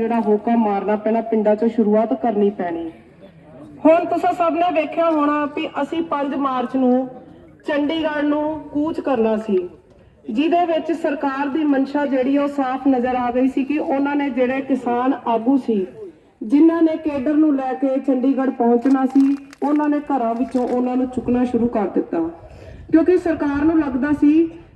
ਜਿਹੜਾ ਹੋਕਾ ਮਾਰਨਾ ਪੈਣਾ ਪਿੰਡਾਂ 'ਚੋਂ ਸ਼ੁਰੂਆਤ ਕਰਨੀ ਪੈਣੀ। ਹੁਣ ਤੁਸੀਂ ਸਭ ਨੇ ਵੇਖਿਆ ਹੋਣਾ ਵੀ ਅਸੀਂ 5 ਮਾਰਚ ਨੂੰ ਚੰਡੀਗੜ੍ਹ ਨੂੰ ਕੂਚ ਕਰਨਾ ਸੀ, ਜਿਹਦੇ ਵਿੱਚ ਸਰਕਾਰ ਦੀ ਮਨਸ਼ਾ ਜਿਹੜੀ ਉਹ ਸਾਫ਼ ਨਜ਼ਰ ਆ ਗਈ ਸੀ ਕਿ ਉਹਨਾਂ ਨੇ ਜਿਹੜੇ ਕਿਸਾਨ ਆਗੂ ਸੀ, ਜਿਨ੍ਹਾਂ ਨੇ ਕੇਡਰ ਨੂੰ ਲੈ ਕੇ ਚੰਡੀਗੜ੍ਹ ਪਹੁੰਚਣਾ ਸੀ, ਉਹਨਾਂ ਨੇ ਘਰਾਂ ਵਿੱਚੋਂ ਉਹਨਾਂ ਨੂੰ ਚੁੱਕਣਾ ਸ਼ੁਰੂ ਕਰ ਦਿੱਤਾ। ਕਿਉਂਕਿ ਸਰਕਾਰ ਨੂੰ ਲੱਗਦਾ ਸੀ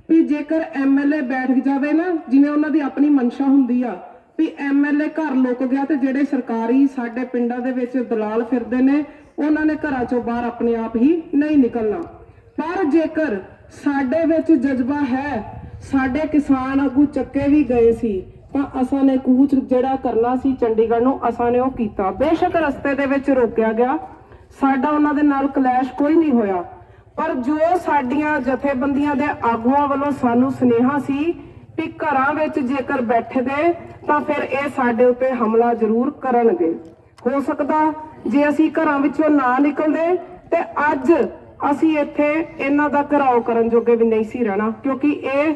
ਕਿ ਜੇਕਰ ਐਮਐਲਏ ਬੈਠ ਜਾਵੇ ਨਾ, ਜਿਵੇਂ ਉਹਨਾਂ ਦੀ ਆਪਣੀ ਮਨਸ਼ਾ ਹੁੰਦੀ ਆ ਵੀ ਐਮਐਲਏ ਘਰ ਲੁਕ ਗਿਆ ਤੇ ਜਿਹੜੇ ਸਰਕਾਰੀ ਸਾਡੇ ਪਿੰਡਾਂ ਦੇ ਵਿੱਚ ਦਲਾਲ ਫਿਰਦੇ ਨੇ, ਉਹਨਾਂ ਨੇ ਘਰਾਂ ਚੋਂ ਬਾਹਰ ਆਪਣੇ ਆਪ ਹੀ ਨਹੀਂ ਨਿਕਲਣਾ। ਪਰ ਜੇਕਰ ਸਾਡੇ ਵਿੱਚ ਜਜ਼ਬਾ ਹੈ, ਸਾਡੇ ਕਿਸਾਨ ਆਗੂ ਚੱਕੇ ਵੀ ਗਏ ਸੀ, ਤਾਂ ਅਸਾਂ ਨੇ ਕੂਚ ਜਿਹੜਾ ਕਰਨਾ ਸੀ ਚੰਡੀਗੜ੍ਹ ਨੂੰ, ਅਸਾਂ ਨੇ ਉਹ ਕੀਤਾ। ਬੇਸ਼ੱਕ ਰਸਤੇ ਦੇ ਵਿੱਚ ਰੋਕਿਆ ਗਿਆ। ਸਾਡਾ ਉਹਨਾਂ ਦੇ ਨਾਲ ਕਲੈਸ਼ ਕੋਈ ਨਹੀਂ ਹੋਇਆ। ਪਰ ਜੋ ਸਾਡੀਆਂ ਜਥੇਬੰਦੀਆਂ ਦੇ ਆਗੂਆਂ ਵੱਲੋਂ ਸਾਨੂੰ ਸੁਨੇਹਾ ਸੀ ਵੀ ਘਰਾਂ ਵਿੱਚ ਜੇਕਰ ਬੈਠੇ ਬੈਠਦੇ ਤਾਂ ਫਿਰ ਇਹ ਸਾਡੇ ਉੱਤੇ ਹਮਲਾ ਜ਼ਰੂਰ ਕਰਨਗੇ। ਹੋ ਸਕਦਾ ਜੇ ਅਸੀਂ ਘਰਾਂ ਵਿੱਚੋਂ ਨਾ ਨਿਕਲਦੇ ਤੇ ਅੱਜ ਅਸੀਂ ਇੱਥੇ ਇਹਨਾਂ ਦਾ ਘਰਾਓ ਕਰਨ ਜੋਗੇ ਵੀ ਨਹੀਂ ਸੀ ਰਹਿਣਾ, ਕਿਉਂਕਿ ਇਹ,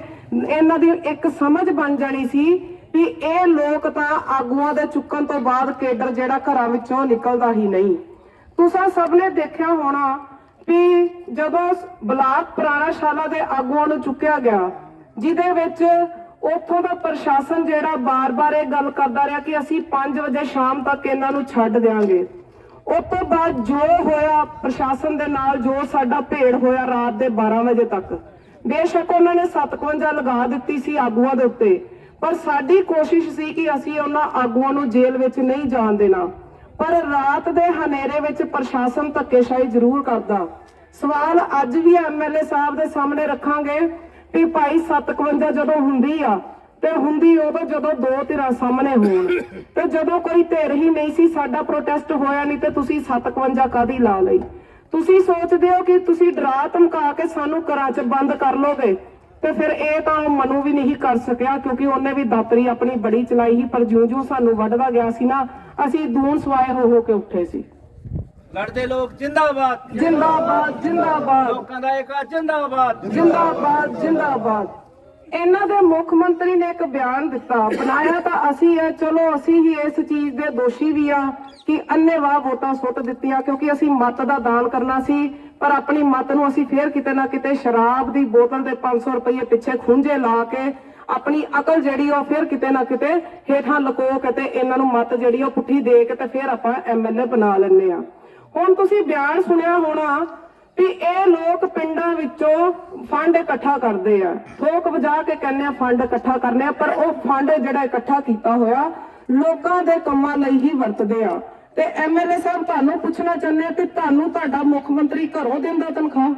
ਇਹਨਾਂ ਦੀ ਇੱਕ ਸਮਝ ਬਣ ਜਾਣੀ ਸੀ ਵੀ ਇਹ ਲੋਕ ਤਾਂ ਆਗੂਆਂ ਦੇ ਚੁੱਕਣ ਤੋਂ ਬਾਅਦ ਕੇਡਰ ਜਿਹੜਾ ਘਰਾਂ ਵਿੱਚੋਂ ਨਿਕਲਦਾ ਹੀ ਨਹੀਂ। ਤੁਸੀਂ ਸਭ ਨੇ ਦੇਖਿਆ ਹੋਣਾ ਵੀ ਜਦੋਂ ਬਲਾਕ ਪੁਰਾਣਾ ਸ਼ਾਲਾ ਦੇ ਆਗੂਆਂ ਨੂੰ ਚੁੱਕਿਆ ਗਿਆ ਜਿਹਦੇ ਵਿੱਚ ਉੱਥੋਂ ਦਾ ਪ੍ਰਸ਼ਾਸਨ ਜਿਹੜਾ ਬਾਰ-ਬਾਰ ਇਹ ਗੱਲ ਕਰਦਾ ਰਿਹਾ ਕਿ ਅਸੀਂ 5 ਵਜੇ ਸ਼ਾਮ ਤੱਕ ਇਹਨਾਂ ਨੂੰ ਛੱਡ ਦੇਵਾਂਗੇ ਉਸ ਤੋਂ ਬਾਅਦ ਜੋ ਹੋਇਆ, ਪ੍ਰਸ਼ਾਸਨ ਦੇ ਨਾਲ ਜੋ ਸਾਡਾ ਭੇੜ ਹੋਇਆ ਰਾਤ ਦੇ 12 ਵਜੇ ਤੱਕ। ਬੇਸ਼ੱਕ ਉਹਨਾਂ ਨੇ 57 ਲਗਾ ਦਿੱਤੀ ਸੀ ਆਗੂਆਂ ਦੇ ਉੱਤੇ, ਪਰ ਸਾਡੀ ਕੋਸ਼ਿਸ਼ ਸੀ ਕਿ ਅਸੀਂ ਉਹਨਾਂ ਆਗੂਆਂ ਨੂੰ ਜੇਲ੍ਹ ਵਿੱਚ ਨਹੀਂ ਜਾਣ ਦੇਣਾ। ਪਰ ਰਾਤ ਦੇ ਹਨੇਰੇ ਵਿੱਚ ਪ੍ਰਸ਼ਾਸਨ ਧੱਕੇਸ਼ਾਹੀ ਜ਼ਰੂਰ ਕਰਦਾ। ਸਵਾਲ ਅੱਜ ਵੀ ਐਮਐਲਏ ਸਾਹਿਬ ਦੇ ਸਾਹਮਣੇ ਰੱਖਾਂਗੇ। ਵੀ ਭਾਈ 57 ਜਦੋਂ ਹੁੰਦੀ ਆ, ਤੇ ਹੁੰਦੀ ਉਦੋਂ ਜਦੋਂ ਦੋ ਧਿਰਾਂ ਸਾਹਮਣੇ ਹੋਣ। ਤੇ ਜਦੋਂ ਕੋਈ ਧਿਰ ਹੀ ਨਹੀਂ ਸੀ, ਸਾਡਾ ਪ੍ਰੋਟੈਸਟ ਹੋਇਆ ਨਹੀਂ, ਤੇ ਤੁਸੀਂ 57 ਕਾਦੀ ਲਾ ਲਈ? ਤੁਸੀਂ ਸੋਚਦੇ ਹੋ ਕਿ ਤੁਸੀਂ ਡਰਾ ਧਮਕਾ ਕੇ ਸਾਨੂੰ ਘਰਾਂ 'ਚ ਬੰਦ ਕਰ ਲੋਗੇ, ਤੇ ਫਿਰ ਇਹ ਤਾਂ ਮਨੂ ਵੀ ਨਹੀਂ ਕਰ ਸਕਿਆ, ਕਿਉਂਕਿ ਉਹਨੇ ਵੀ ਦਾਤਰੀ ਆਪਣੀ ਬੜੀ ਚਲਾਈ ਸੀ, ਪਰ ਜਿਉਂ-ਜਿਉਂ ਸਾਨੂੰ ਵੱਢਦਾ ਗਿਆ ਸੀ ਨਾ, ਅਸੀਂ ਦੂਣ ਸਵਾਏ ਹੋ ਹੋ ਕੇ ਉੱਠੇ ਸੀ। ਲੜਦੇ ਲੋਕ ਜਿੰਦਾਬਾਦ। ਜਿੰਦਾਬਾਦ ਜਿੰਦਾਬਾਦ। ਲੋਕਾਂ ਦਾ ਏਕਾ ਜਿੰਦਾਬਾਦ। ਜਿੰਦਾਬਾਦ ਜਿੰਦਾਬਾਦ। ਇਹਨਾਂ ਦੇ ਮੁੱਖ ਮੰਤਰੀ ਨੇ ਇੱਕ ਬਿਆਨ ਦਿੱਤਾ। ਬਣਾਇਆ ਤਾਂ ਅਸੀਂ ਹੈ ਚਲੋ ਅਸੀਂ ਹੀ ਇਸ ਚੀਜ਼ ਦੇ ਦੋਸ਼ੀ ਵੀ ਆ ਕਿ ਅੰਨੇਵਾਹ ਵੋਟਾਂ ਸੁੱਟ ਦਿੱਤੀਆਂ ਕਿਉਂਕਿ ਅਸੀਂ ਮਤ ਦਾ ਦਾਨ ਕਰਨਾ ਸੀ ਪਰ ਆਪਣੀ ਮਤ ਨੂੰ ਅਸੀਂ ਫੇਰ ਕਿਤੇ ਨਾ ਕਿਤੇ ਸ਼ਰਾਬ ਦੀ ਬੋਤਲ ਦੇ 500 ਰੁਪਏ ਪਿੱਛੇ ਖੁੰਝੇ ਲਾ ਕੇ ਆਪਣੀ ਅਕਲ ਜਿਹੜੀ ਉਹ ਫਿਰ ਕਿਤੇ ਨਾ ਕਿਤੇ ਹੇਠਾਂ ਲਕੋ ਕੇ ਤੇ ਇਹਨਾਂ ਨੂੰ ਮਤ ਜਿਹੜੀ ਉਹ ਪੁੱਠੀ ਦੇ ਕੇ ਤੇ ਫਿਰ ਆਪਾਂ ਐਮਐਲਏ ਬਣਾ ਲੈਂਦੇ ਆ। ਹੁਣ ਤੁਸੀਂ ਬਿਆਨ ਸੁਣਿਆ ਹੋਣਾ ਵੀ ਇਹ ਲੋਕ ਪਿੰਡਾਂ ਵਿੱਚੋਂ ਫੰਡ ਇਕੱਠਾ ਕਰਦੇ ਆ। ਠੋਕ ਵਜਾ ਕੇ ਕਹਿੰਦੇ ਆ ਫੰਡ ਇਕੱਠਾ ਕਰਨੇ ਆ, ਪਰ ਉਹ ਫੰਡ ਜਿਹੜਾ ਇਕੱਠਾ ਕੀਤਾ ਹੋਇਆ, ਲੋਕਾਂ ਦੇ ਕੰਮਾਂ ਲਈ ਹੀ ਵਰਤਦੇ ਆ। ਤੇ ਐਮਐਲਏ ਸਾਹਿਬ, ਤੁਹਾਨੂੰ ਪੁੱਛਣਾ ਚਾਹੁੰਦੇ ਆ ਕਿ ਤੁਹਾਨੂੰ ਤੁਹਾਡਾ ਮੁੱਖ ਮੰਤਰੀ ਘਰੋਂ ਦਿੰਦਾ ਤਨਖਾਹ?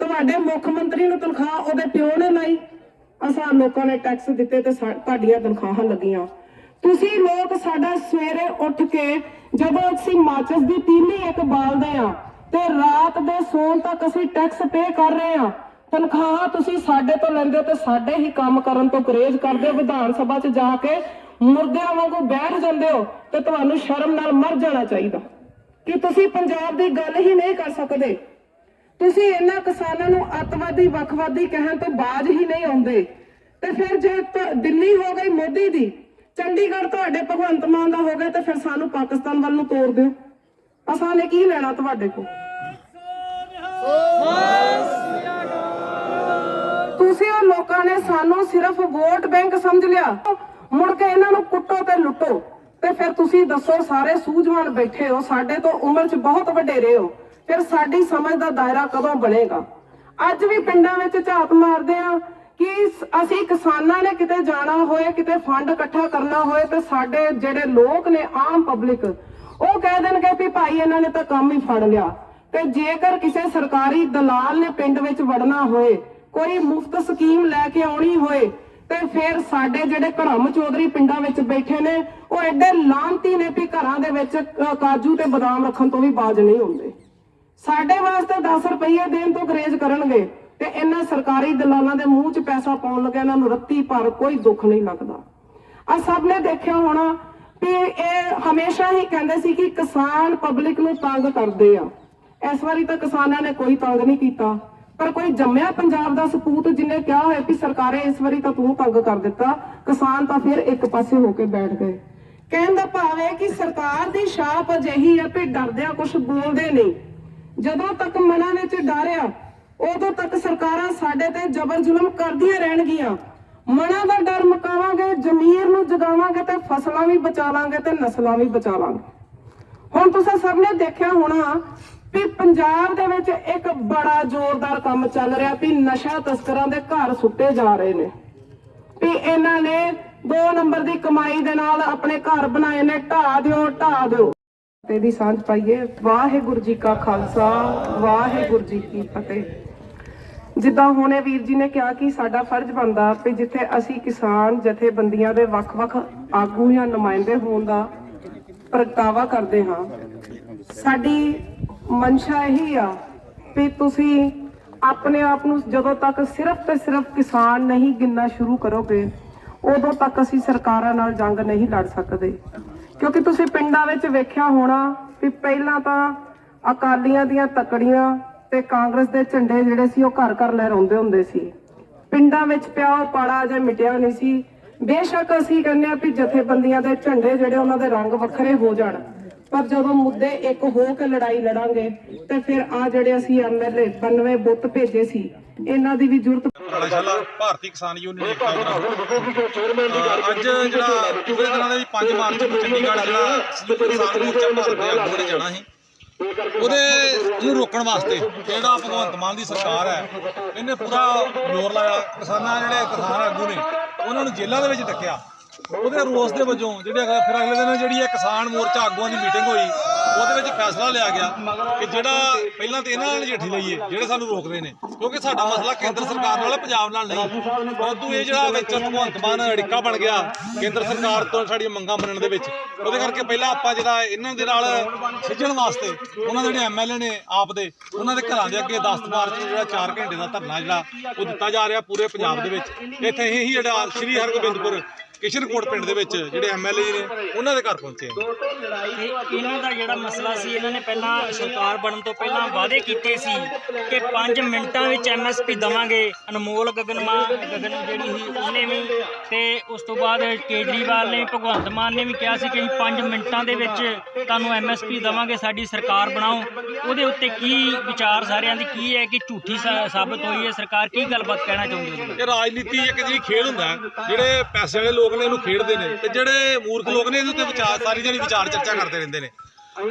ਤੁਹਾਡੇ ਮੁੱਖ ਮੰਤਰੀ ਨੂੰ ਤਨਖਾਹ ਉਹਦੇ ਪਿਓ ਨੇ ਲਾਈ? ਅਸਾਂ ਲੋਕਾਂ ਨੇ ਟੈਕਸ ਦਿੱਤੇ ਤੇ ਤੁਹਾਡੀਆਂ ਤਨਖਾਹਾਂ ਲੱਗੀਆਂ। ਤੁਸੀਂ ਲੋਕ ਸਾਡਾ ਸਵੇਰੇ ਉੱਠ ਕੇ ਜਦੋਂ ਅਸੀਂ ਮਾਚਸ ਦੀ ਤੀਲੀ ਇੱਕ ਬਾਲਦੇ ਆ ਤੇ ਰਾਤ ਦੇ ਸੌਣ ਤੱਕ ਅਸੀਂ ਟੈਕਸ ਪੇ ਕਰ ਰਹੇ ਆ ਤਨਖਾਹ ਤੁਸੀਂ ਸਾਡੇ ਤੋਂ ਲੈਂਦੇ ਤੇ ਸਾਡੇ ਹੀ ਕੰਮ ਕਰਨ ਤੋਂ ਗੁਰੇਜ਼ ਕਰਦੇ ਵਿਧਾਨ ਸਭਾ 'ਚ ਜਾ ਕੇ ਮੁਰਦਿਆਂ ਵਾਂਗੂ ਬੈਠ ਜਾਂਦੇ ਹੋ ਤੇ ਤੁਹਾਨੂੰ ਸ਼ਰਮ ਨਾਲ ਮਰ ਜਾਣਾ ਚਾਹੀਦਾ। ਕਿ ਤੁਸੀਂ ਪੰਜਾਬ ਦੀ ਗੱਲ ਹੀ ਨਹੀਂ ਕਰ ਸਕਦੇ। ਤੁਸੀਂ ਇਹਨਾਂ ਕਿਸਾਨਾਂ ਨੂੰ ਅੱਤਵਾਦੀ, ਵੱਖਵਾਦੀ ਕਹਿਣ ਤੋਂ ਬਾਜ ਹੀ ਨਹੀਂ ਆਉਂਦੇ। ਤੇ ਫਿਰ ਜੇ ਦਿੱਲੀ ਹੋ ਗਈ ਮੋਦੀ ਦੀ ਚੰਡੀਗੜ੍ਹ ਤੁਹਾਡੇ ਭਗਵੰਤ ਮਾਨ ਦਾ ਹੋ ਗਿਆ ਤੇ ਫਿਰ ਸਾਨੂੰ ਪਾਕਿਸਤਾਨ ਵੱਲ ਨੂੰ ਤੋੜ ਦਿਓ। ਅਸਾਂ ਨੇ ਕੀ ਲੈਣਾ ਤੁਹਾਡੇ ਕੋਲ? ਤੁਸੀਂ ਉਹ ਲੋਕਾਂ ਨੇ ਸਾਨੂੰ ਸਿਰਫ ਵੋਟ ਬੈਂਕ ਸਮਝ ਲਿਆ। ਮੁੜ ਕੇ ਇਹਨਾਂ ਨੂੰ ਕੁੱਟੋ ਤੇ ਲੁੱਟੋ। ਤੇ ਫਿਰ ਤੁਸੀਂ ਦੱਸੋ, ਸਾਰੇ ਸੂਝਵਾਨ ਬੈਠੇ ਹੋ, ਸਾਡੇ ਤੋਂ ਉਮਰ 'ਚ ਬਹੁਤ ਵਡੇਰੇ ਹੋ। ਫਿਰ ਸਾਡੀ ਸਮਝ ਦਾ ਦਾਇਰਾ ਕਦੋਂ ਬਣੇਗਾ? ਅੱਜ ਵੀ ਪਿੰਡਾਂ ਵਿੱਚ ਝਾਤ ਮਾਰਦੇ ਆ ਅਸੀਂ ਕਿਸਾਨਾਂ ਨੇ ਕਿਤੇ ਜਾਣਾ ਹੋਏ, ਕਿਤੇ ਫੰਡ ਇਕੱਠਾ ਕਰਨਾ ਹੋਏ ਤੇ ਸਾਡੇ ਜਿਹੜੇ ਲੋਕ ਨੇ ਆਮ ਪਬਲਿਕ, ਉਹ ਕਹਿ ਦੇਣਗੇ ਵੀ ਭਾਈ ਇਹਨਾਂ ਨੇ ਤਾਂ ਕੰਮ ਹੀ ਫੜ ਲਿਆ। ਤੇ ਜੇਕਰ ਕਿਸੇ ਸਰਕਾਰੀ ਦਲਾਲ ਨੇ ਪਿੰਡ ਵਿੱਚ ਵੜਨਾ ਹੋਏ, ਕੋਈ ਮੁਫਤ ਸਕੀਮ ਲੈ ਕੇ ਆਉਣੀ ਹੋਏ, ਤੇ ਫਿਰ ਸਾਡੇ ਜਿਹੜੇ ਘਰਮ ਚੌਧਰੀ ਪਿੰਡਾਂ ਵਿੱਚ ਬੈਠੇ ਨੇ, ਉਹ ਐਡੇ ਲਾਂਤੀ ਨੇ ਵੀ ਘਰਾਂ ਦੇ ਵਿੱਚ ਕਾਜੂ ਤੇ ਬਦਾਮ ਰੱਖਣ ਤੋਂ ਵੀ ਬਾਜ ਨਹੀਂ ਹੁੰਦੇ। ਸਾਡੇ ਵਾਸਤੇ 10 ਰੁਪਏ ਦੇਣ ਤੋਂ ਗਰੇਜ ਕਰਨਗੇ। ਤੇ ਇਹਨਾਂ ਸਰਕਾਰੀ ਦਲਾਲਾਂ ਦੇ ਮੂੰਹ 'ਚ ਪੈਸਾ ਪਾਉਣ ਲੱਗੇ ਇਹਨਾਂ ਨੂੰ ਰੱਤੀ ਭਰ ਕੋਈ ਦੁੱਖ ਨਹੀਂ ਲੱਗਦਾ। ਆ ਸਭ ਨੇ ਦੇਖਿਆ ਹੋਣਾ ਵੀ ਇਹ ਹਮੇਸ਼ਾ ਹੀ ਕਹਿੰਦੇ ਸੀ ਕਿ ਕਿਸਾਨ ਪਬਲਿਕ ਨੂੰ ਤੰਗ ਕਰਦੇ ਆ। ਇਸ ਵਾਰੀ ਤਾਂ ਕਿਸਾਨਾਂ ਨੇ ਕੋਈ ਤੰਗ ਨਹੀਂ ਕੀਤਾ। ਪਰ ਕੋਈ ਜੰਮਿਆ ਪੰਜਾਬ ਦਾ ਸਪੂਤ ਜਿਹਨੇ ਕਿਹਾ ਹੋਇਆ ਕਿ ਸਰਕਾਰੇ ਇਸ ਵਾਰੀ ਤਾਂ ਤੂੰ ਤੰਗ ਕਰ ਦਿੱਤਾ, ਕਿਸਾਨ ਤਾਂ ਫਿਰ ਇੱਕ ਪਾਸੇ ਹੋ ਕੇ ਬੈਠ ਗਏ। ਕਹਿਣ ਦਾ ਭਾਵ ਹੈ ਕਿ ਸਰਕਾਰ ਦੀ ਛਾਪ ਅਜਿਹੀ ਹੈ ਵੀ ਡਰਦਿਆਂ ਕੁਝ ਬੋਲਦੇ ਨਹੀਂ। ਜਦੋਂ ਤੱਕ ਮਨਾਂ ਵਿੱਚ ਡਰ ਆ ਉਦੋਂ ਤੱਕ ਸਰਕਾਰਾਂ ਸਾਡੇ ਤੇ ਜ਼ਬਰ ਜ਼ੁਲਮ ਕਰਦੀਆਂ ਰਹਿਣਗੀਆਂ। ਮਨਾਂ ਦਾ ਡਰ ਮੁਕਾਵਾਂਗੇ, ਜ਼ਮੀਰ ਨੂੰ ਜਗਾਵਾਂਗੇ ਤੇ ਫਸਲਾਂ ਵੀ ਬਚਾਵਾਂਗੇ ਤੇ ਨਸਲਾਂ ਵੀ ਬਚਾਵਾਂਗੇ ਹੁਣ ਤੁਸੀਂ ਸਭ ਨੇ ਦੇਖਿਆ ਹੋਣਾ ਵੀ ਪੰਜਾਬ ਦੇ ਵਿੱਚ ਇੱਕ ਬੜਾ ਜ਼ੋਰਦਾਰ ਕੰਮ ਚੱਲ ਰਿਹਾ ਵੀ ਨਸ਼ਾ ਤਸਕਰਾਂ ਦੇ ਘਰ ਸੁੱਟੇ ਜਾ ਰਹੇ ਨੇ। ਵੀ ਇਹਨਾਂ ਨੇ 2 ਨੰਬਰ ਦੀ ਕਮਾਈ ਦੇ ਨਾਲ ਆਪਣੇ ਘਰ ਬਣਾਏ ਨੇ ਢਾ ਦਿਓ ਢਾ ਦਿਓ। ਤੇ ਦੀ ਸਾਂਝ ਪਾਈਏ। ਵਾਹਿਗੁਰੂ ਜੀ ਕਾ ਖਾਲਸਾ, ਵਾਹਿਗੁਰੂ ਜੀ ਕੀ ਫਤਿਹ। ਜਿੱਦਾਂ ਹੁਣੇ ਵੀਰ ਜੀ ਨੇ ਕਿਹਾ ਕਿ ਸਾਡਾ ਫਰਜ਼ ਬਣਦਾ ਵੀ ਜਿੱਥੇ ਅਸੀਂ ਕਿਸਾਨ ਜਥੇਬੰਦੀਆਂ ਦੇ ਵੱਖ-ਵੱਖ ਆਗੂ ਜਾਂ ਨੁਮਾਇੰਦੇ ਹੋਣ ਦਾ ਪ੍ਰਗਟਾਵਾ ਕਰਦੇ ਹਾਂ, ਸਾਡੀ ਮਨਸ਼ਾ ਇਹੀ ਆ ਵੀ ਤੁਸੀਂ ਆਪਣੇ ਆਪ ਨੂੰ ਜਦੋਂ ਤੱਕ ਸਿਰਫ ਤੇ ਸਿਰਫ ਕਿਸਾਨ ਨਹੀਂ ਗਿਣਨਾ ਸ਼ੁਰੂ ਕਰੋਗੇ, ਉਦੋਂ ਤੱਕ ਅਸੀਂ ਸਰਕਾਰਾਂ ਨਾਲ ਜੰਗ ਨਹੀਂ ਲੜ ਸਕਦੇ। ਕਿਉਂਕਿ ਤੁਸੀਂ ਪਿੰਡਾਂ ਵਿੱਚ ਵੇਖਿਆ ਹੋਣਾ ਵੀ ਪਹਿਲਾਂ ਤਾਂ ਅਕਾਲੀਆਂ ਦੀਆਂ ਤਕੜੀਆਂ ਤੇ ਕਾਂਗਰਸ ਦੇ ਝੰਡੇ ਜਿਹੜੇ ਸੀ ਉਹ ਘਰ ਘਰ ਲਹਿਰਾਉਂਦੇ ਹੁੰਦੇ ਸੀ। ਪਿੰਡਾਂ ਵਿੱਚ ਪਿਆ ਉਹ ਪਾੜਾ ਅਜੇ ਮਿਟਿਆ ਨਹੀਂ ਸੀ। ਬੇਸ਼ੱਕ ਅਸੀਂ ਕਹਿੰਦੇ ਆ ਵੀ ਜਥੇਬੰਦੀਆਂ ਦੇ ਝੰਡੇ ਜਿਹੜੇ ਉਹਨਾਂ ਦੇ ਰੰਗ ਵੱਖਰੇ ਹੋ ਜਾਣ। ਪਰ ਜਦੋਂ ਮੁੱਦੇ ਇੱਕ ਹੋ ਕੇ ਲੜਾਈ ਲੜਾਂਗੇ ਤੇ ਫਿਰ ਆ ਜਿਹੜੇ ਅਸੀਂ ਐਮਐਲਏ 92 ਬੁੱਤ ਭੇਜੇ ਸੀ, ਇਹਨਾਂ ਦੀ ਵੀ ਜ਼ਰੂਰਤ ਧਰਮਸ਼ਾਲਾ ਭਾਰਤੀ ਕਿਸਾਨ ਯੂਨੀਅਨ ਏਕਤਾ ਅੱਜ ਜਿਹੜਾ ਪੂਰੇ ਦਿਨਾਂ ਦੇ ਵਿੱਚ 5 ਮਾਰਚ ਨੂੰ ਚੰਡੀਗੜ੍ਹ ਜਿਹੜਾ ਕਿਸਾਨ ਮੋਰਚਾ ਭਾਰਤ ਦੇ ਆਗੂ ਨੇ ਜਾਣਾ ਸੀ। ਉਹਦੇ ਨੂੰ ਰੋਕਣ ਵਾਸਤੇ ਜਿਹੜਾ ਭਗਵੰਤ ਮਾਨ ਦੀ ਸਰਕਾਰ ਹੈ ਇਹਨੇ ਪੂਰਾ ਜ਼ੋਰ ਲਾਇਆ। ਕਿਸਾਨਾਂ ਜਿਹੜੇ ਕਿਸਾਨ ਆਗੂ ਨੇ ਉਹਨਾਂ ਨੂੰ ਜੇਲ੍ਹਾਂ ਦੇ ਵਿੱਚ ਡੱਕਿਆ। ਉਹਦੇ ਰੋਸ ਦੇ ਵਜੋਂ ਜਿਹੜੇ ਫਿਰ ਅਗਲੇ ਦਿਨ ਜਿਹੜੀ ਇਹ ਕਿਸਾਨ ਮੋਰਚਾ ਆਗੂਆਂ ਦੀ ਮੀਟਿੰਗ ਹੋਈ ਉਹਦੇ ਵਿੱਚ ਫੈਸਲਾ ਲਿਆ ਗਿਆ ਕਿ ਜਿਹੜਾ ਪਹਿਲਾਂ ਤੇ ਇਹਨਾਂ ਨਾਲ ਨਜਿੱਠੀ ਲਈਏ, ਜਿਹੜੇ ਸਾਨੂੰ ਰੋਕਦੇ ਨੇ। ਕਿਉਂਕਿ ਸਾਡਾ ਮਸਲਾ ਕੇਂਦਰ ਸਰਕਾਰ ਨਾਲ, ਪੰਜਾਬ ਨਾਲ ਨਹੀਂ। ਪਰੰਤੂ ਇਹ ਜਿਹੜਾ ਵਿੱਚ ਭਗਵੰਤ ਮਾਨ ਅੜਿੱਕਾ ਬਣ ਗਿਆ, ਕੇਂਦਰ ਸਰਕਾਰ ਤੋਂ ਸਾਡੀਆਂ ਮੰਗਾਂ ਮੰਨਣ ਦੇ ਵਿੱਚ, ਉਹਦੇ ਕਰਕੇ ਪਹਿਲਾਂ ਆਪਾਂ ਜਿਹੜਾ ਇਹਨਾਂ ਦੇ ਨਾਲ ਸਿੱਝਣ ਵਾਸਤੇ, ਉਹਨਾਂ ਦੇ ਜਿਹੜੇ ਐਮਐਲਏ ਨੇ ਆਪ ਦੇ, ਉਹਨਾਂ ਦੇ ਘਰਾਂ ਦੇ ਅੱਗੇ 10 ਮਾਰਚ ਜਿਹੜਾ 4 ਘੰਟੇ ਦਾ ਧਰਨਾ ਜਿਹੜਾ ਉਹ ਦਿੱਤਾ ਜਾ ਰਿਹਾ ਪੂਰੇ ਪੰਜਾਬ ਦੇ ਵਿੱਚ। ਇੱਥੇ ਹੀ ਜਿਹੜਾ ਸ਼੍ਰੀ ਹਰਗੋਬਿੰਦਪੁਰ ਕਿਸ਼ਨਕੋਟ ਪਿੰਡ ਦੇ ਵਿੱਚ ਜਿਹੜੇ ਐਮਐਲਏ ਨੇ ਉਹਨਾਂ ਦੇ ਘਰ ਪਹੁੰਚੇ ਤੇ ਇਹਨਾਂ ਦਾ ਜਿਹੜਾ ਮਸਲਾ ਸੀ ਇਹਨਾਂ ਨੇ ਪਹਿਲਾਂ ਸਰਕਾਰ ਬਣਨ ਤੋਂ ਪਹਿਲਾਂ ਵਾਅਦੇ ਕੀਤੇ ਸੀ ਕਿ 5 ਮਿੰਟਾਂ ਵਿੱਚ ਐਮਐਸਪੀ ਦਵਾਂਗੇ ਅਨਮੋਲ ਗਗਨਮਾ ਗਗਨ ਜਿਹੜੀ ਸੀ ਉਹਨੇ ਵੀ ਤੇ ਉਸ ਤੋਂ ਬਾਅਦ ਕੇਜਰੀਵਾਲ ਨੇ ਭਗਵੰਤ ਮਾਨ ਨੇ ਵੀ ਕਿਹਾ ਸੀ ਕਿ ਅਸੀਂ 5 ਮਿੰਟਾਂ ਦੇ ਵਿੱਚ ਤੁਹਾਨੂੰ ਐਮਐਸਪੀ ਦਵਾਂਗੇ ਸਾਡੀ ਸਰਕਾਰ ਬਣਾਓ। ਉਹਦੇ ਉੱਤੇ ਕੀ ਵਿਚਾਰ ਸਾਰਿਆਂ ਦੀ ਕੀ ਹੈ ਕਿ ਝੂਠੀ ਸਾ- ਸਾਬਤ ਹੋਈ ਹੈ ਸਰਕਾਰ? ਕੀ ਗੱਲਬਾਤ ਕਹਿਣਾ ਚਾਹੁੰਦੀ ਹੈ ਇਹ ਰਾਜਨੀਤੀ ਇੱਕ ਜਿਹੜੀ ਖੇਡ ਹੁੰਦਾ ਹੈ, ਜਿਹੜੇ ਪੈਸੇ ਵਾਲੇ ਲੋਕ ਨੇ ਇਹਨੂੰ ਖੇਡਦੇ ਨੇ ਤੇ ਜਿਹੜੇ ਮੂਰਖ ਲੋਕ ਨੇ ਇਹਦੇ ਉੱਤੇ ਵਿਚਾਰ, ਸਾਰੀ ਜਿਹੜੀ ਵਿਚਾਰ ਚਰਚਾ ਕਰਦੇ ਰਹਿੰਦੇ ਨੇ।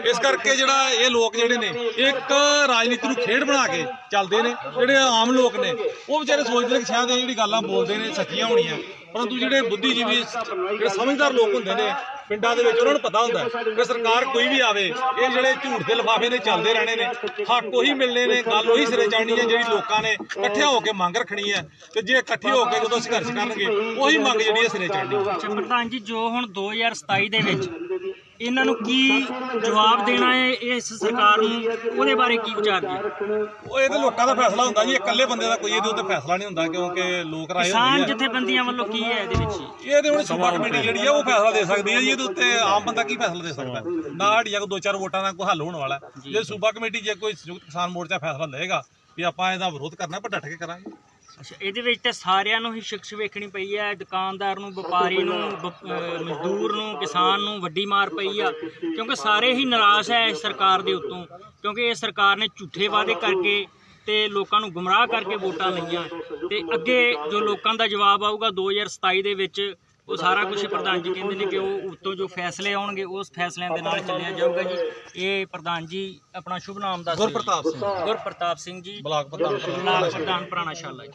ਇਸ ਕਰਕੇ ਜਿਹੜਾ ਇਹ ਲੋਕ ਜਿਹੜੇ ਨੇ, ਇੱਕ ਰਾਜਨੀਤੀ ਨੂੰ ਖੇਡ ਬਣਾ ਕੇ ਚੱਲਦੇ ਨੇ, ਜਿਹੜੇ ਆਮ ਲੋਕ ਨੇ, ਉਹ ਵਿਚਾਰੇ ਸੋਚਦੇ ਨੇ ਕਿ ਸ਼ਾਇਦ ਇਹ ਜਿਹੜੀ ਗੱਲਾਂ ਬੋਲਦੇ ਨੇ, ਸੱਚੀਆਂ ਹੋਣੀਆਂ। ਪਰੰਤੂ ਜਿਹੜੇ ਬੁੱਧੀਜੀਵੀ, ਜਿਹੜੇ ਸਮਝਦਾਰ ਲੋਕ ਹੁੰਦੇ ਨੇ ਪਿੰਡਾਂ ਦੇ ਵਿੱਚ ਉਹਨਾਂ ਨੂੰ ਪਤਾ ਹੁੰਦਾ ਕਿ ਸਰਕਾਰ ਕੋਈ ਵੀ ਆਵੇ, ਇਹ ਜਿਹੜੇ ਝੂਠ ਦੇ ਲਿਫਾਫੇ ਨੇ ਚੱਲਦੇ ਰਹਿਣੇ ਨੇ, ਹੱਕ ਉਹੀ ਮਿਲਣੇ ਨੇ, ਗੱਲ ਉਹੀ ਸਿਰੇ ਚੜਨੀ ਹੈ, ਜਿਹੜੀ ਲੋਕਾਂ ਨੇ ਇਕੱਠੇ ਹੋ ਕੇ ਮੰਗ ਰੱਖਣੀ ਹੈ ਤੇ ਜੇ ਇਕੱਠੇ ਹੋ ਕੇ ਜਦੋਂ ਸੰਘਰਸ਼ ਕਰਨਗੇ, ਉਹੀ ਮੰਗ ਜਿਹੜੀ ਹੈ ਸਿਰੇ ਚੜਨੀ ਪ੍ਰਧਾਨ ਜੀ, ਜੋ ਹੁਣ 2027 ਦੇ ਵਿੱਚ ਇਹਨਾਂ ਨੂੰ ਕੀ ਜਵਾਬ ਦੇਣਾ ਹੈ ਇਸ ਸਰਕਾਰ ਨੂੰ? ਉਹਦੇ ਬਾਰੇ ਕੀ ਵਿਚਾਰ ਜੀ? ਉਹ ਇਹ ਤੇ ਲੋਕਾਂ ਦਾ ਫੈਸਲਾ ਹੁੰਦਾ ਜੀ ਇਕੱਲੇ ਬੰਦੇ ਦਾ ਕੋਈ ਇਹਦੇ ਉੱਤੇ ਫੈਸਲਾ ਨਹੀਂ ਹੁੰਦਾ ਕਿਉਂਕਿ ਲੋਕ ਰਾਏ ਕਿਸਾਨ ਹੁੰਦੀ ਜਥੇਬੰਦੀਆਂ ਵੱਲੋਂ ਕੀ ਹੈ ਇਹਦੇ ਵਿੱਚ? ਇਹ ਤੇ ਹੁਣ ਸੂਬਾ ਕਮੇਟੀ ਜਿਹੜੀ ਹੈ ਉਹ ਫੈਸਲਾ ਦੇ ਸਕਦੀ ਹੈ ਜੀ ਇਹਦੇ ਉੱਤੇ ਆਮ ਬੰਦਾ ਕੀ ਫੈਸਲਾ ਦੇ ਸਕਦਾ? ਹੈ? ਨਾ ਸਾਡੀਆਂ ਕੋਈ ਦੋ ਚਾਰ ਵੋਟਾਂ ਨਾਲ ਕੋਈ ਹੱਲ ਹੋਣ ਵਾਲਾ। ਹੈ। ਜੇ ਸੂਬਾ ਕਮੇਟੀ ਜੇ ਕੋਈ ਸੰਯੁਕਤ ਕਿਸਾਨ ਮੋਰਚਾ ਫੈਸਲਾ ਲਏਗਾ ਵੀ ਆਪਾਂ ਇਹਦਾ ਵਿਰੋਧ ਕਰਨਾ ਪਰ ਡਟ ਕੇ ਕਰਾਂਗੇ। ਅੱਛਾ, ਇਹਦੇ ਵਿੱਚ ਤਾਂ ਸਾਰਿਆਂ ਨੂੰ ਹੀ ਸ਼ਿਕਸ਼ ਵੇਖਣੀ ਪਈ ਹੈ ਦੁਕਾਨਦਾਰ ਨੂੰ, ਵਪਾਰੀ ਨੂੰ, ਵਪ- ਅਹ ਮਜ਼ਦੂਰ ਨੂੰ, ਕਿਸਾਨ ਨੂੰ ਵੱਡੀ ਮਾਰ ਪਈ ਆ। ਕਿਉਂਕਿ ਸਾਰੇ ਹੀ ਨਿਰਾਸ਼ ਹੈ ਇਸ ਸਰਕਾਰ ਦੇ ਉੱਤੋਂ, ਕਿਉਂਕਿ ਇਹ ਸਰਕਾਰ ਨੇ ਝੂਠੇ ਵਾਅਦੇ ਕਰਕੇ ਤੇ ਲੋਕਾਂ ਨੂੰ ਗੁੰਮਰਾਹ ਕਰਕੇ ਵੋਟਾਂ ਲਈਆਂ। ਤੇ ਅੱਗੇ ਜੋ ਲੋਕਾਂ ਦਾ ਜਵਾਬ ਆਊਗਾ 2027 ਦੇ ਵਿੱਚ ਉਹ ਸਾਰਾ ਕੁਝ ਪ੍ਰਧਾਨ ਜੀ ਕਹਿੰਦੇ ਨੇ ਕਿ ਉਹ ਉੱਤੋਂ ਜੋ ਫੈਸਲੇ ਆਉਣਗੇ ਉਸ ਫੈਸਲਿਆਂ ਦੇ ਨਾਲ ਚੱਲਿਆ ਜਾਊਗਾ ਜੀ। ਇਹ ਪ੍ਰਧਾਨ ਜੀ ਆਪਣਾ ਸ਼ੁਭ ਨਾਮ ਦੱਸ ਜੀ। ਗੁਰਪ੍ਰਤਾਪ ਸਿੰਘ। ਗੁਰਪ੍ਰਤਾਪ ਸਿੰਘ ਜੀ। ਬਲਾਕ ਪ੍ਰਧਾਨ ਬਲਾਕ ਪ੍ਰਧਾਨ। ਪੁਰਾਣਾ ਸ਼ਾਲਾ ਜੀ।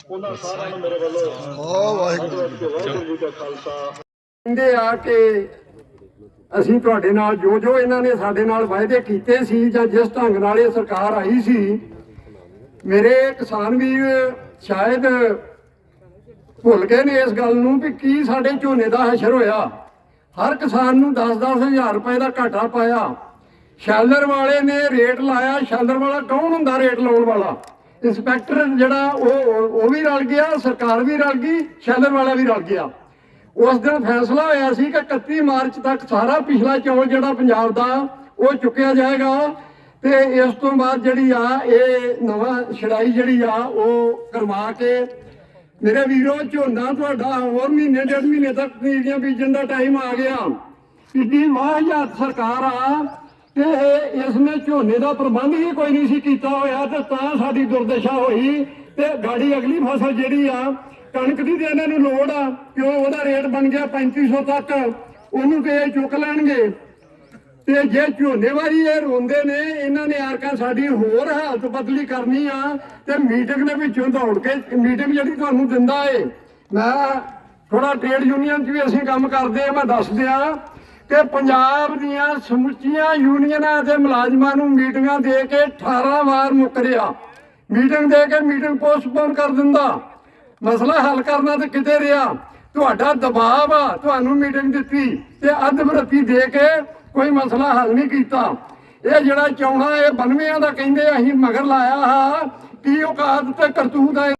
ਕਹਿੰਦੇ ਆ ਕਿ ਅਸੀਂ ਤੁਹਾਡੇ ਨਾਲ ਜੋ ਜੋ ਇਹਨਾਂ ਨੇ ਸਾਡੇ ਨਾਲ ਵਾਅਦੇ ਕੀਤੇ ਸੀ ਜਾਂ ਜਿਸ ਢੰਗ ਨਾਲ ਇਹ ਸਰਕਾਰ ਆਈ ਸੀ ਮੇਰੇ ਕਿਸਾਨ ਵੀਰ ਸ਼ਾਇਦ ਭੁੱਲ ਗਏ ਨੇ ਇਸ ਗੱਲ ਨੂੰ ਵੀ ਕੀ ਸਾਡੇ ਝੋਨੇ ਦਾ ਹਸ਼ਰ ਹੋਇਆ? ਹਰ ਕਿਸਾਨ ਨੂੰ 10-10 ਹਜ਼ਾਰ ਰੁਪਏ ਦਾ ਘਾਟਾ ਪਾਇਆ। ਸ਼ੈਲਰ ਵਾਲੇ ਨੇ ਰੇਟ ਲਾਇਆ। ਸ਼ੈਲਰ ਵਾਲਾ ਕੌਣ ਹੁੰਦਾ ਰੇਟ ਲਾਉਣ ਵਾਲਾ? ਇੰਸਪੈਕਟਰ ਜਿਹੜਾ ਉਹ ਉਹ ਵੀ ਰਲ ਗਿਆ, ਸਰਕਾਰ ਵੀ ਰਲ ਗਈ, ਸ਼ੈਲਰ ਵਾਲਾ ਵੀ ਰਲ ਗਿਆ। ਉਸ ਦਿਨ ਫੈਸਲਾ ਹੋਇਆ ਸੀ ਕਿ 31 ਮਾਰਚ ਤੱਕ ਸਾਰਾ ਪਿਛਲਾ ਚੌਲ ਜਿਹੜਾ ਪੰਜਾਬ ਦਾ, ਉਹ ਚੁੱਕਿਆ ਜਾਏਗਾ। ਤੇ ਇਸ ਤੋਂ ਬਾਅਦ ਜਿਹੜੀ ਆ, ਇਹ ਨਵਾਂ ਛੜਾਈ ਜਿਹੜੀ ਆ, ਉਹ ਕਰਵਾ ਕੇ ਮੇਰੇ ਵੀਰੋ, ਝੋਨਾ ਤੁਹਾਡਾ ਹੋਰ ਮਹੀਨੇ ਡੇਢ ਮਹੀਨੇ ਤੱਕ ਪਨੀਰੀਆਂ ਬੀਜਣ ਦਾ ਟਾਈਮ ਆ ਗਿਆ। ਇੱਡੀ ਵਾਹਿਯਾਤ ਸਰਕਾਰ ਆ ਤੇ ਇਸ ਨੇ ਝੋਨੇ ਦਾ ਪ੍ਰਬੰਧ ਹੀ ਕੋਈ ਨਹੀਂ ਸੀ ਕੀਤਾ ਹੋਇਆ ਤੇ ਤਾਂ ਸਾਡੀ ਦੁਰਦਸ਼ਾ ਹੋਈ ਤੇ ਗਾੜੀ ਅਗਲੀ ਫਸਲ ਜਿਹੜੀ ਆ, ਕਣਕ ਦੀ ਤੇ ਇਹਨਾਂ ਨੂੰ ਲੋੜ ਆ ਕਿ ਉਹਦਾ ਰੇਟ ਬਣ ਗਿਆ 3500 ਤੱਕ। ਉਹਨੂੰ ਕਿ ਚੁੱਕ ਲੈਣਗੇ। ਤੇ ਜੇ ਝੋਨੇ ਵਾਰੀ ਇਹ ਰੋਂਦੇ ਨੇ, ਇਹਨਾਂ ਨੇ ਆਰਕਾ ਸਾਡੀ ਹੋਰ ਹਾਲਤ ਬਦਲੀ ਕਰਨੀ ਆ ਤੇ ਮੀਟਿੰਗ ਦੇ ਵਿੱਚੋਂ ਦੌੜ ਕੇ ਮੀਟਿੰਗ ਜਿਹੜੀ ਤੁਹਾਨੂੰ ਦਿੰਦਾ ਏ, ਮੈਂ ਥੋੜਾ ਟ੍ਰੇਡ ਯੂਨੀਅਨ 'ਚ ਵੀ ਅਸੀਂ ਕੰਮ ਕਰਦੇ ਆ, ਮੈਂ ਦੱਸ ਦਿਆਂ ਕਿ ਪੰਜਾਬ ਦੀਆਂ ਸਮੁੱਚੀਆਂ ਯੂਨੀਅਨਾਂ ਤੇ ਮੁਲਾਜ਼ਮਾਂ ਨੂੰ ਮੀਟਿੰਗਾਂ ਦੇ ਕੇ 18 ਵਾਰ ਮੁੱਕਰਿਆ ਮੀਟਿੰਗ ਦੇ ਕੇ ਮੀਟਿੰਗ ਪੋਸਟਪੋਨ ਕਰ ਦਿੰਦਾ। ਮਸਲਾ ਹੱਲ ਕਰਨਾ ਤੇ ਕਿਤੇ ਰਿਹਾ। ਤੁਹਾਡਾ ਦਬਾਅ ਆ ਤੁਹਾਨੂੰ ਮੀਟਿੰਗ ਦਿੱਤੀ ਤੇ ਅੱਧ ਬਰਤੀ ਦੇ ਕੇ ਕੋਈ ਮਸਲਾ ਹੱਲ ਨਹੀਂ ਕੀਤਾ। ਇਹ ਜਿਹੜਾ ਚੌਣਾ ਇਹ 92 ਦਾ ਕਹਿੰਦੇ ਅਸੀਂ ਮਗਰ ਲਾਇਆ ਹਾ। ਕੀ ਔਕਾਤ ਤੇ ਕਰਤੂਤ ਹੈ?